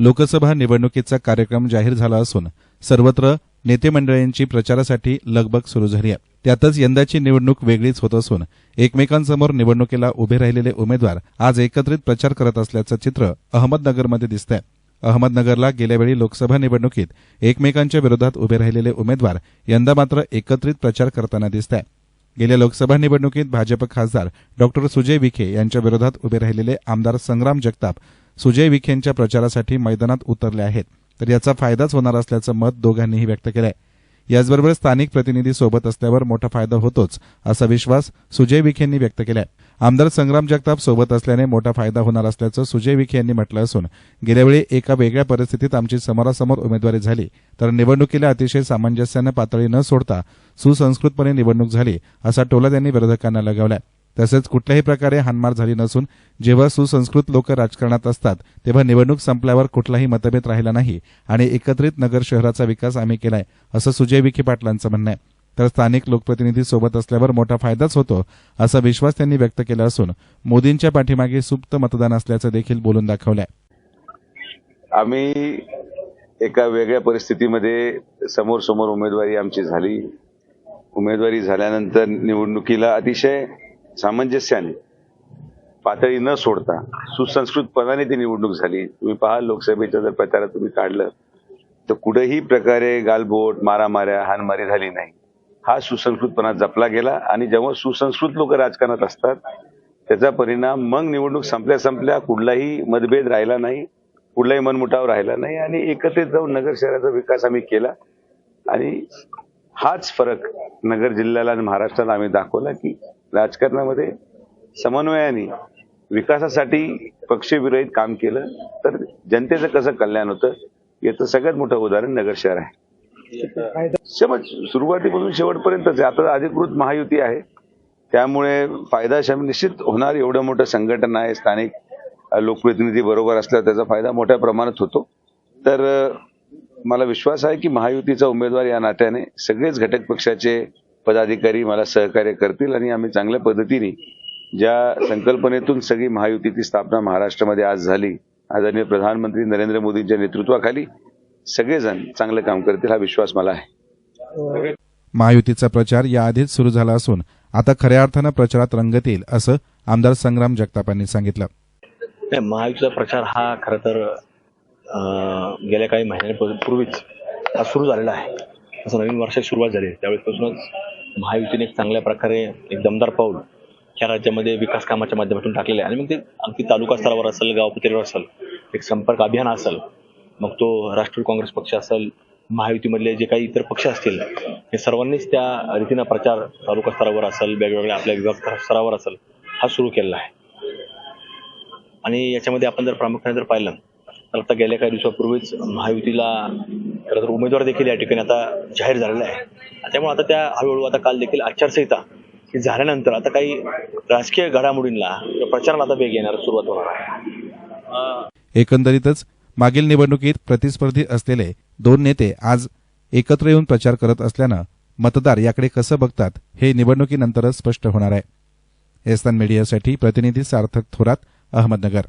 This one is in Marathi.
लोकसभा निवडणुकीचा कार्यक्रम जाहीर झाला असून सर्वत्र नेते मंडळींची प्रचारासाठी लगबग सुरू झाली आहे. त्यातच यंदाची निवडणूक वेगळीच होत असून एकमेकांसमोर निवडणुकीला उभे राहिलेले उमेदवार आज एकत्रित प्रचार करत असल्याचं चित्र अहमदनगरमध्ये दिसतंय. अहमदनगरला गेल्यावेळी लोकसभा निवडणुकीत एकमेकांच्या विरोधात उभे राहिलेले उमेदवार यंदा मात्र एकत्रित प्रचार करताना दिसत आहे गेल्या लोकसभा निवडणुकीत भाजप खासदार डॉक्टर सुजय विखे यांच्या विरोधात उभे राहिलेले आमदार संग्राम जगताप सुजय विखेंच्या प्रचारासाठी मैदानात उतरले आहेत. तर याचा फायदाच होणार असल्याचं मत दोघांनीही व्यक्त केलं आहे याचबरोबर स्थानिक प्रतिनिधी सोबत असल्यावर मोठा फायदा होतोच असा विश्वास सुजय विखेंनी व्यक्त केलाय. आमदार संग्राम जगताप सोबत असल्याने मोठा फायदा होणार असल्याचं सुजय विखे यांनी म्हटलं असून गेल्यावेळी एका वेगळ्या परिस्थितीत आमची समोरासमोर उमेदवारी झाली. तर निवडणुकीला अतिशय सामंजस्यानं पातळी न सोडता सुसंस्कृतपणे निवडणूक झाली असा टोला त्यांनी विरोधकांना लगावलाय. तसेच कुठल्याही प्रकारे हानमार झाली नसून जेव्हा सुसंस्कृत लोक राजकारणात असतात तेव्हा निवडणूक संपल्यावर कुठलाही मतभेद राहिला नाही आणि एकत्रित नगर शहराचा विकास आम्ही केलाय असं सुजय विखे पाटलांचं म्हणणं आहे. तर स्थानिक लोकप्रतिनिधी सोबत असल्यावर मोठा फायदाच होतो असा विश्वास त्यांनी व्यक्त केला असून मोदींच्या पाठीमागे सुप्त मतदान असल्याचं देखील बोलून दाखवलंय. आम्ही एका वेगळ्या परिस्थितीमध्ये समोर समोर उमेदवारी आमची झाली. उमेदवारी झाल्यानंतर निवडणुकीला अतिशय सामंजस्याने पातळी न सोडता सुसंस्कृतपणाने ती निवडणूक झाली. तुम्ही पहा लोकसभेच्या जर प्रचारात तुम्ही काढलं तर कुठेही प्रकारे गालबोट मारामाऱ्या हानमारी झाली नाही. हा सुसंस्कृतपणा जपला गेला आणि जेव्हा सुसंस्कृत लोक राजकारणात असतात त्याचा परिणाम मग निवडणूक संपल्या संपल्या कुठलाही मतभेद राहिला नाही कुठलाही मनमुटाव राहिला नाही आणि एकत्रित जाऊन नगर शहराचा विकास आम्ही केला. आणि हाच फरक नगर जिल्ह्याला आणि महाराष्ट्राला आम्ही दाखवला की राजकारणामध्ये समन्वयाने विकासासाठी पक्षविरहित काम केलं तर जनतेचं कसं कल्याण होतं याचं सगळ्यात मोठं उदाहरण नगर शहर आहे. समज सुरुवातीपासून शेवटपर्यंतच आता अधिकृत महायुती आहे. त्यामुळे फायदा शम निश्चित होणार एवढं मोठं संघटन आहे स्थानिक लोकप्रतिनिधी बरोबर असल्यावर त्याचा फायदा मोठ्या प्रमाणात होतो. तर मला विश्वास आहे की महायुतीचा उमेदवार या नात्याने सगळेच घटक पक्षाचे पदाधिकारी मला सहकार्य करतील आणि आम्ही चांगल्या पद्धतीने ज्या संकल्पनेतून सगळी महायुतीची स्थापना महाराष्ट्रामध्ये आज झाली आदरणीय प्रधानमंत्री नरेंद्र मोदींच्या नेतृत्वाखाली सगळेजण चांगलं काम करतील हा विश्वास मला आहे. महायुतीचा प्रचार याआधीच सुरू झाला असून आता खऱ्या अर्थानं प्रचारात रंगत येईल असं आमदार संग्राम जगतापांनी सांगितलं. महायुतीचा प्रचार हा खरं तर गेल्या काही महिन्यांपूर्वीच हा सुरू झालेला आहे. असं नवीन वर्षाची सुरुवात झाली त्यावेळेसपासूनच महायुतीने एक चांगल्या प्रकारे एक दमदार पाऊल ह्या राज्यामध्ये विकास कामाच्या माध्यमातून टाकलेलं आहे. आणि मग ते अगदी तालुका स्तरावर असेल गाव पातळीवर असेल एक संपर्क अभियान असेल मग तो राष्ट्रीय काँग्रेस पक्ष असेल महायुतीमधले जे काही इतर पक्ष असतील हे सर्वांनीच त्या रीतीनं प्रचार तालुका स्तरावर असेल वेगवेगळ्या आपल्या विभाग स्तरावर असेल हा सुरू केलेला आहे. आणि याच्यामध्ये आपण जर प्रामुख्याने जर पाहिलं आता गेल्या काही दिवसापूर्वीच महायुतीला खरं तर उमेदवार देखील या ठिकाणी आता जाहीर झालेला आहे. त्यामुळे आता त्या हळूहळू आता काल देखील आचारसंहिता ही झाल्यानंतर आता काही राजकीय घडामोडींना प्रचाराला आता वेग येणार सुरुवात होणार आहे. एकंदरीतच मागील निवडणुकीत प्रतिस्पर्धी असलेले दोन नेते आज एकत्र येऊन प्रचार करत असल्यानं मतदार याकडे कसं बघतात हे निवडणुकीनंतरच स्पष्ट होणार आहे. एस्तान मीडियासाठी प्रतिनिधी सार्थक थोरात अहमदनगर.